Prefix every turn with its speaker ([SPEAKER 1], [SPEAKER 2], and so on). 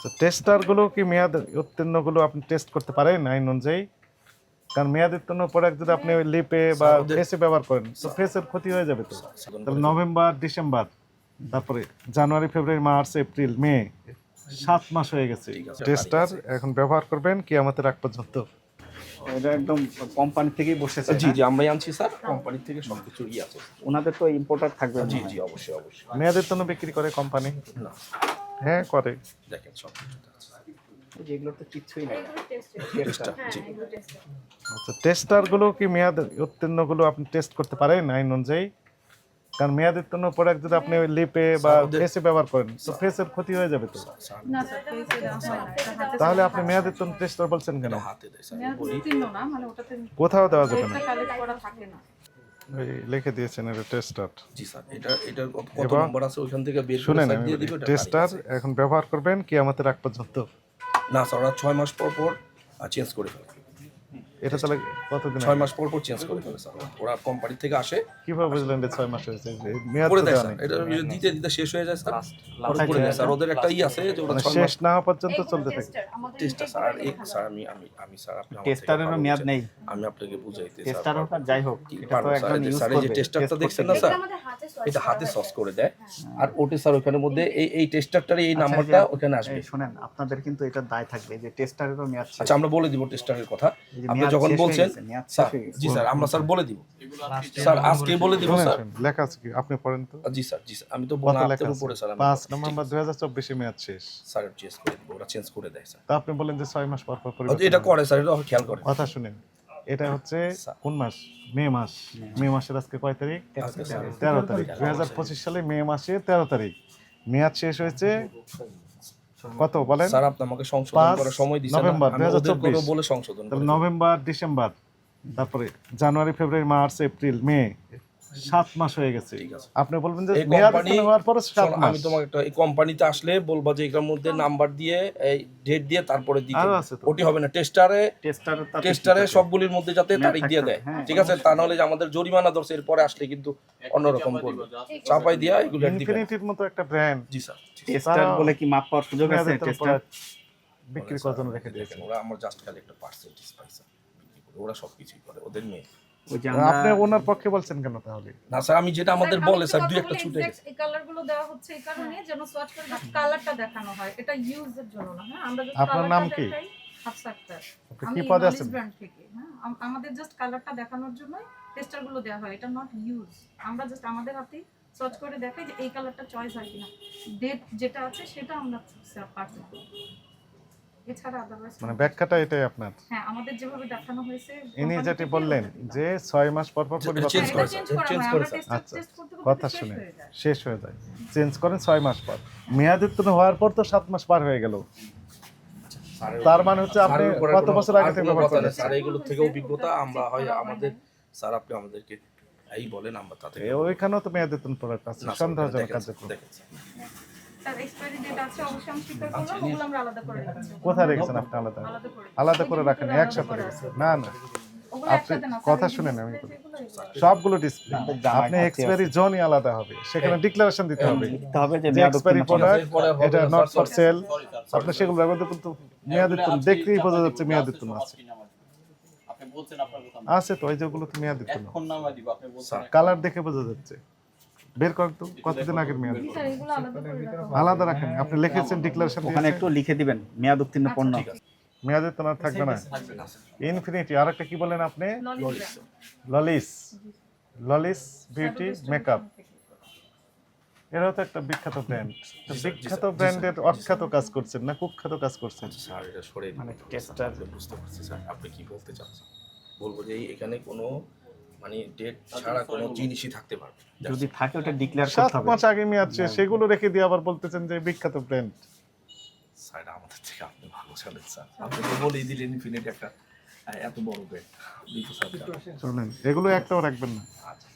[SPEAKER 1] আচ্ছা টেস্টারগুলো কি মেয়াদ উত্তীর্ণগুলো আপনি টেস্ট করতে পারেন আইন অনুযায়ী? কারণ মেয়াদ উত্তীর্ণ প্রোডাক্ট যদি আপনি লিপে বা ফেসে ব্যবহার করেন তো ফেসের ক্ষতি হয়ে যাবে তো। তাহলে নভেম্বর ডিসেম্বর তারপরে জানুয়ারি ফেব্রুয়ারি মার্চ এপ্রিল মে সাত মাস হয়ে গেছে। টেস্টার এখন ব্যবহার করবেন কি আমাদের আগ পর্যন্ত।
[SPEAKER 2] এটা একদম কোম্পানি থেকেই বসেছে
[SPEAKER 3] জি জি আমরাই আনছি স্যার। কোম্পানি থেকে সবকিছু ই আছে।
[SPEAKER 2] ওনাদের তো ইম্পোর্টার থাকবে
[SPEAKER 3] জি জি অবশ্যই অবশ্যই।
[SPEAKER 1] মেয়াদ উত্তীর্ণ বিক্রি করে কোম্পানি
[SPEAKER 3] না।
[SPEAKER 1] হ্যাঁ করে।
[SPEAKER 3] দেখেন সব কিছু আছে।
[SPEAKER 2] ওই যে এগুলোর তো কিচ্ছুই নেই।
[SPEAKER 1] আচ্ছা টেস্টারগুলো কি মেয়াদ উত্তীর্ণগুলো আপনি টেস্ট করতে পারেন আইন অনুযায়ী? কারণ মেয়াদ উত্তীর্ণ প্রোডাক্ট যদি আপনি লিপে বা ফেসে ব্যবহার করেন তো ফেসের ক্ষতি হয়ে যাবে তো?
[SPEAKER 4] হয়
[SPEAKER 1] তাহলে আপনি মেয়াদ উত্তীর্ণ টেস্টার বলছেন কেন?
[SPEAKER 4] মানে ওটাতে
[SPEAKER 1] কোথাও দেওয়া যাবে না। লিখে দিয়েছেন এটা টেস্টার।
[SPEAKER 3] জি স্যার এটা এটার কত নাম্বার আছে ওইখান থেকে বের করে স্যার দিয়ে দিবেন
[SPEAKER 1] টেস্টার এখন ব্যবহার করবেন কি আমাদের আগ পর্যন্ত।
[SPEAKER 3] না স্যার ওরা ছয় মাস পর পর চেঞ্জ করে ফেলে
[SPEAKER 1] এটা তাহলে কতদিন
[SPEAKER 3] ছয় মাস পর পর চেঞ্জ করে ফেলে স্যার। ওরা কোম্পানি থেকে আসে।
[SPEAKER 1] কীভাবে বুঝলেন যে ছয় মাস হয়েছে মেয়াদ
[SPEAKER 3] করে দেয় স্যার। এটা ওই দিতে দিতে শেষ হয়ে যায় স্যার করে দেয় স্যার। ওদের একটা ই আছে যে ওরা
[SPEAKER 1] মানে
[SPEAKER 3] ছয়
[SPEAKER 1] শেষ না হওয়া পর্যন্ত চলতে থাকে।
[SPEAKER 3] টেস্টটা স্যার আর এক স্যার আমি আমি আমি স্যার আপনি আমার
[SPEAKER 2] টেস্টারেরও মেয়াদ নেই।
[SPEAKER 3] আমি আপনাকে বুঝাইতে
[SPEAKER 2] টেস্টার যাই হোক এটা তো একজন ইউজ
[SPEAKER 3] স্যার? যে টেস্টারটা দেখছেন না স্যার? এটা হাতে সস করে দেয়। আর ওটে স্যার ওখানের মধ্যে এই এই টেস্টারটার এই
[SPEAKER 2] আচ্ছা,
[SPEAKER 3] নাম্বারটা ওখানে আসবে।
[SPEAKER 2] শোনেন আপনাদের কিন্তু এটা দায় থাকবে যে টেস্টারেরও মেয়াদ
[SPEAKER 3] আচ্ছা আমরা বলে দিব টেস্টারের কথা। যখন বলছেন। জি স্যার আমরা স্যার বলে দিব। স্যার আজকে বলে দিব স্যার।
[SPEAKER 1] লেখা আছে কি? আপনি পড়েন তো?
[SPEAKER 3] জি স্যার জি স্যার আমি তো বলা
[SPEAKER 1] আছে
[SPEAKER 3] উপরে স্যার
[SPEAKER 1] পাঁচ নভেম্বর দুই হাজার চব্বিশে মেয়াদ শেষ।
[SPEAKER 3] স্যার চেঞ্জ করে দিব ওরা চেঞ্জ করে দেয় স্যার।
[SPEAKER 1] তা আপনি বলেন যে ছয় মাস পর পর পরিবর্তন
[SPEAKER 3] এটা করে স্যার এটা খেয়াল করে
[SPEAKER 1] কথা শুনেন। এটা হচ্ছে কোন মাস? মে মাস। মে মাসের আজকে কয় তারিখ। তেরো তারিখ। দুই হাজার পঁচিশ সালে মে মাসে তেরো তারিখ। মেয়াদ শেষ হয়েছে কত বলেন?
[SPEAKER 3] স্যার আপনি আমাকে সংশোধন করার সময় দিয়েছেন
[SPEAKER 1] নভেম্বর 2024
[SPEAKER 3] করে বলে সংশোধন করে
[SPEAKER 1] নভেম্বর ডিসেম্বর তারপরে জানুয়ারি ফেব্রুয়ারি মার্চ এপ্রিল মে। সাত মাস হয়ে গেছে। আপনি বলবেন যে
[SPEAKER 3] কোম্পানি
[SPEAKER 1] হওয়ার পরে সাত মাস
[SPEAKER 3] আমি তোমাকে একটা এই কোম্পানিতে আসলে বলবা যে এটার মধ্যে নাম্বার দিয়ে এই ডেট দিয়ে তারপরে দিতে। ওটি হবে না টেস্টারে টেস্টারে সবগুলির মধ্যে যাতে তারিখ দিয়ে দেয়।
[SPEAKER 2] হ্যাঁ।
[SPEAKER 3] ঠিক আছে? তা নাহলে যে আমাদের জরিমানা ধরছে এরপরে আসলে কিন্তু অন্যরকম করবে। চাপাই দিয়া এগুলো।
[SPEAKER 1] ইনফিনিটির মতো একটা ব্র্যান্ড
[SPEAKER 3] জি স্যার।
[SPEAKER 2] টেস্টার বলে কি মাপ পাওয়ার সুযোগ আছে? টেস্টার
[SPEAKER 1] বিক্রি করার জন্য রেখে দিয়েছে।
[SPEAKER 3] ওরা আমার জাস্ট খালি একটা পার্সেন্টেজ পাইছে করে। ওরা সবকিছুই করে ওদের মেয়ে।
[SPEAKER 2] ওই যে
[SPEAKER 1] আপনি ওনার পক্ষে বলছেন কেন তাহলে?
[SPEAKER 3] না স্যার আমি যেটা আমাদের বলে স্যার দুই একটা ছুটে গেছে।
[SPEAKER 4] এই কালারগুলো দেওয়া হচ্ছে এই কারণে যেন সোয়াচ করে কালারটা দেখানো হয়। এটা ইউজের জন্য না হ্যাঁ? আমরা just
[SPEAKER 1] আপনার নাম কি? কি পদে আছেন?
[SPEAKER 4] থেকে হ্যাঁ? আমাদের জাস্ট কালারটা দেখানোর জন্য টেস্টারগুলো দেওয়া হয় এটা নট ইউজ আমরা জাস্ট আমাদের হাতে সার্চ করে দেখাই যে এই কালারটা চয়েস হয় কিনা। ডেট যেটা আছে সেটা আমরা করব এছাড়া আদারওয়াইজ
[SPEAKER 1] মানে ব্যাখ্যাটা এটাই আপনার।
[SPEAKER 4] হ্যাঁ আমাদের যেভাবে দেখানো হয়েছে
[SPEAKER 1] ইনি যেটি বললেন যে ছয় মাস পর পর পরিবর্তন
[SPEAKER 3] করে
[SPEAKER 4] করা test-
[SPEAKER 1] আচ্ছা। কথা শুনে শেষ হয়ে যায়। চেঞ্জ করেন ছয় মাস পর। মেয়াদ উত্তীর্ণ হওয়ার পর তো সাত মাস পার হয়ে গেল। তার মানে হচ্ছে আপনি কত বছর আগে থেকে ব্যবহার করেছেন
[SPEAKER 3] স্যার এগুলো থেকে অভিজ্ঞতা আমরা হয় আমাদের স্যার আপনি আমাদেরকে এই বলেন আমরা তাতে
[SPEAKER 1] ওইখানেও তো মেয়াদ উত্তীর্ণ প্রোডাক্ট আছে সন্দেহজনক কার্যক্রম।
[SPEAKER 4] আমরা আলাদা করে
[SPEAKER 1] কোথায় রেখেছেন আপনি আলাদা?
[SPEAKER 4] আলাদা করে।
[SPEAKER 1] আলাদা করে
[SPEAKER 4] ওই যে
[SPEAKER 1] রাখেন একসাথে রেখেছেন। না না। আপনি কথা শুনেন আমি। সবগুলো ডিসপ্লে আপনি এক্সপায়ারি জোনই আলাদা হবে। সেখানে ডিক্লারেশন দিতে হবে।
[SPEAKER 2] যে
[SPEAKER 1] এক্সপায়ারি প্রোডাক্ট এটা নট ফর সেল আপনি সেগুলো ব্যবহার কিন্তু মেয়াদ উত্তীর্ণ দেখলেই বোঝা যাচ্ছে মেয়াদ উত্তীর্ণ আছে।
[SPEAKER 5] আপনি বলছেন আপনার কথা
[SPEAKER 1] আছে তো ওই যেগুলো তো মেয়াদ উত্তীর্ণ।
[SPEAKER 5] এখন নামা দিব আপনি বলছেন
[SPEAKER 3] স্যার,
[SPEAKER 1] কালার দেখে বোঝা যাচ্ছে। বের করেন তো কতদিন আগের মেয়াদ?
[SPEAKER 4] আলাদা করে রাখা। হবে।
[SPEAKER 1] আলাদা রাখেন আপনি লিখেছেন ডিক্লারেশন
[SPEAKER 2] ওখানে একটু লিখে দিবেন মেয়াদ উত্তীর্ণ পণ্য
[SPEAKER 1] মেয়াদ উত্তীর্ণ আর থাকবে না। ইনফিনিটি আর একটা কি বলেন আপনি? ললিস ললিস বিউটি মেকআপ এরাও তো একটা বিখ্যাত ব্র্যান্ড বিখ্যাত ব্র্যান্ডের অখ্যাত কাজ করছেন না কুখ্যাত কাজ করছেন?
[SPEAKER 3] স্যার এটা সরে
[SPEAKER 2] মানে টেস্টার
[SPEAKER 3] বুঝতে পারছি স্যার। আপনি কি বলতে চাচ্ছেন? বলব যে এখানে কোনো মানে ডেট ছাড়া কোনো জিনিসই থাকতে পারবে
[SPEAKER 2] যদি থাকে ওটা ডিক্লেয়ার
[SPEAKER 1] সাত
[SPEAKER 2] করতে হবে।
[SPEAKER 1] মাস আগে মেয়াদ শেষ সেগুলো রেখে দিয়ে আবার বলতেছেন যে বিখ্যাত ব্র্যান্ড
[SPEAKER 3] স্যার আমাদের থেকে আপনি ভালো চলেন স্যার আপনি তো বলেই দিলেন ইনফিনিট একটা এত বড় জানেন।
[SPEAKER 1] চলেন এগুলো একটাও রাখবেন না।
[SPEAKER 3] আচ্ছা।